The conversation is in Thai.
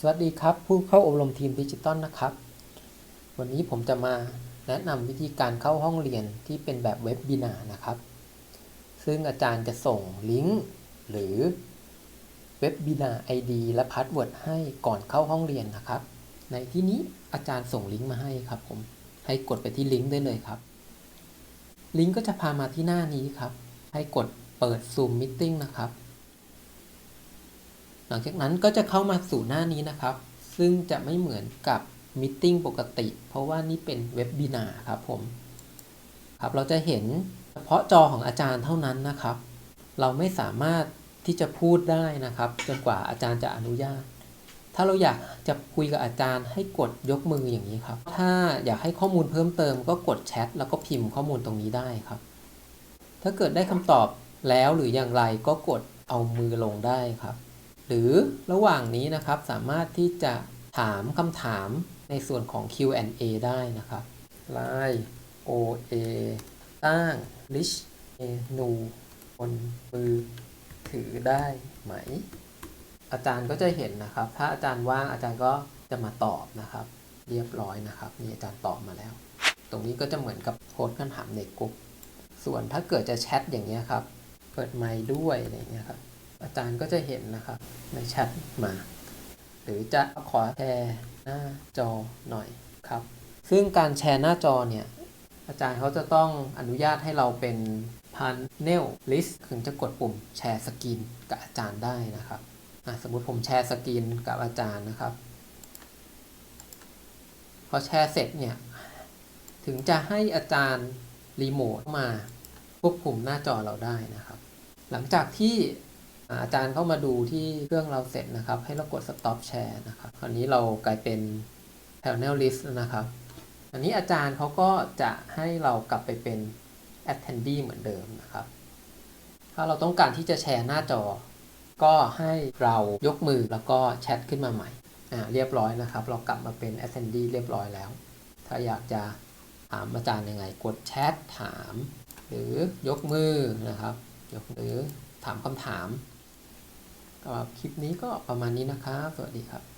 สวัสดีครับ ผู้เข้าอบรมทีมดิจิตอลนะครับ วันนี้ผมจะมาแนะนำวิธีการเข้าห้องเรียนที่เป็นแบบเว็บบินานะครับ ซึ่งอาจารย์จะส่งลิงก์หรือเว็บบินา ID และพาสเวิร์ดให้ก่อนเข้าห้องเรียนนะครับ ในที่นี้อาจารย์ส่งลิงก์มาให้ครับผมให้กดไปที่ลิงก์ได้เลยครับ ลิงก์ก็จะพามาที่หน้านี้ครับ ให้กดเปิด Zoom Meeting นะครับ หลังจากนั้นก็จะเข้ามาสู่หน้านี้นะครับ ซึ่งจะไม่เหมือนกับม e ติ้งปกติ เพราะว่านี่เป็นเว็บบินาครับผมครับเราจะเห็นเฉพาะจอของอาจารย์เท่านั้นนะครับ เราไม่สามารถที่จะพูดได้นะครับ จนกว่าอาจารย์จะอนุญาต ถ้าเราอยากจะคุยกับอาจารย์ให้กดยกมืออย่างนี้ครับ ถ้าอยากให้ข้อมูลเพิ่มเติม ก็กดแชทแล้วก็พิมพ์ข้อมูลตรงนี้ได้ครับ ถ้าเกิดได้คำตอบแล้วหรืออย่างไรก็กดเอามือลงได้ครับ หรือระหว่างนี้นะครับสามารถที่จะถามคำถามในส่วนของ Q&A ได้นะครับ Line OA ตั้ง List เมนูบนมือถือได้ไหม อาจารย์ก็จะเห็นนะครับ ถ้าอาจารย์ว่างอาจารย์ก็จะมาตอบนะครับ เรียบร้อยนะครับนี่อาจารย์ตอบมาแล้ว ตรงนี้ก็จะเหมือนกับโค้ดคำถามในกลุ่มส่วนถ้าเกิดจะแชทอย่างเงี้ยครับ เปิดไมค์ด้วยอะไรอย่างเงี้ยครับ อาจารย์ก็จะเห็นนะครับในแชทมา หรือจะขอแชร์หน้าจอหน่อยครับ ซึ่งการแชร์หน้าจอเนี่ย อาจารย์เขาจะต้องอนุญาตให้เราเป็น Panel List ถึงจะกดปุ่มแชร์สกรีนกับอาจารย์ได้นะครับสมมุติผมแชร์สกรีนกับอาจารย์นะครับ พอแชร์เสร็จเนี่ย ถึงจะให้อาจารย์รีโมทมาควบคุมหน้าจอเราได้นะครับ หลังจากที่ อาจารย์เข้ามาดูที่เครื่องเราเสร็จนะครับ ให้เรากด stop share นะครับคราวนี้เรากลายเป็น panel list แล้วนะครับ อันนี้อาจารย์เขาก็จะให้เรากลับไปเป็น attendee เหมือนเดิมนะครับ ถ้าเราต้องการที่จะแชร์หน้าจอ ก็ให้เรายกมือแล้วก็แชทขึ้นมาใหม่อ่าเรียบร้อยนะครับ เรากลับมาเป็น attendee เรียบร้อยแล้ว ถ้าอยากจะถามอาจารย์ยังไง กดแชทถาม หรือยกมือนะครับ ยกมือถามคำถาม สำหรับคลิปนี้ก็ประมาณนี้นะครับ สวัสดีครับ